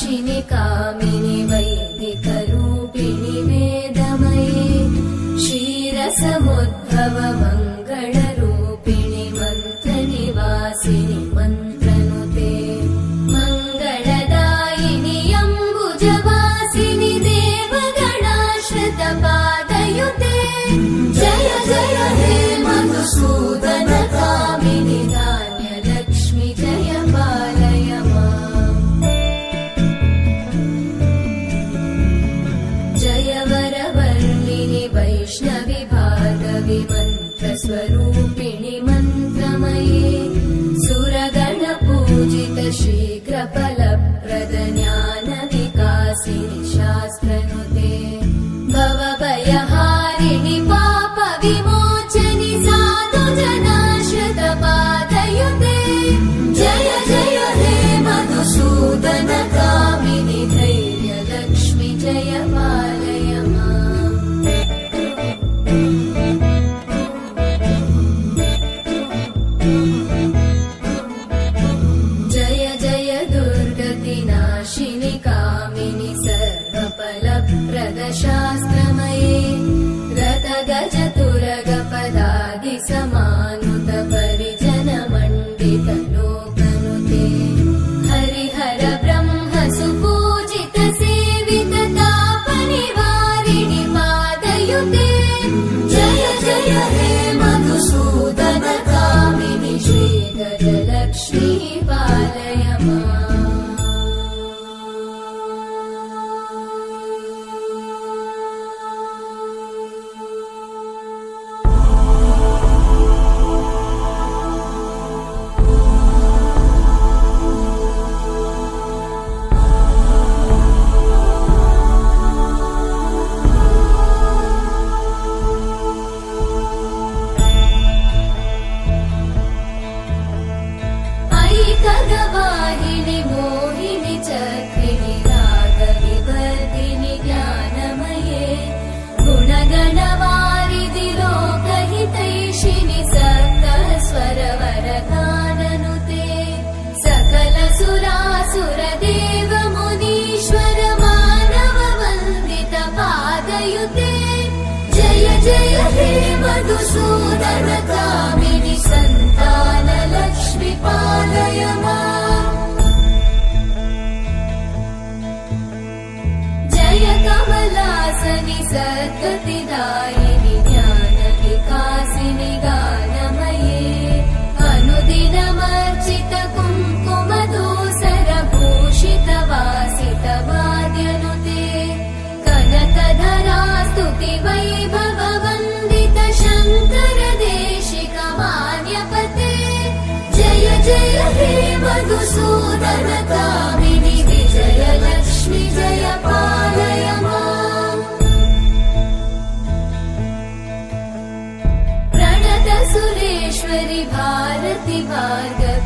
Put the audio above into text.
नाशिनि कामिनि वैदिकरूपिणि वेदमये क्षीरसमुद्भव Swaroop. चक्रिणि रागविवर्धिनि ज्ञानमये गुणगणवारिधि लोकहितैषिणि सकलस्वरवरगाननुते सकल सुरासुरदेव मुनीश्वर मानव वन्दित पादयुते जय जय हे मधुसूदन कामिनि सन्तान लक्ष्मि पालय सकृतिदायिनि ज्ञाननि कासि गानमये। अनुदिनमर्जित कुम्कुमदोसरभूषित वासित वाद्यनुते कनतधरास्तुति जय जय ते मधुसूदनता वि जय लक्ष्मि भारति भार्गव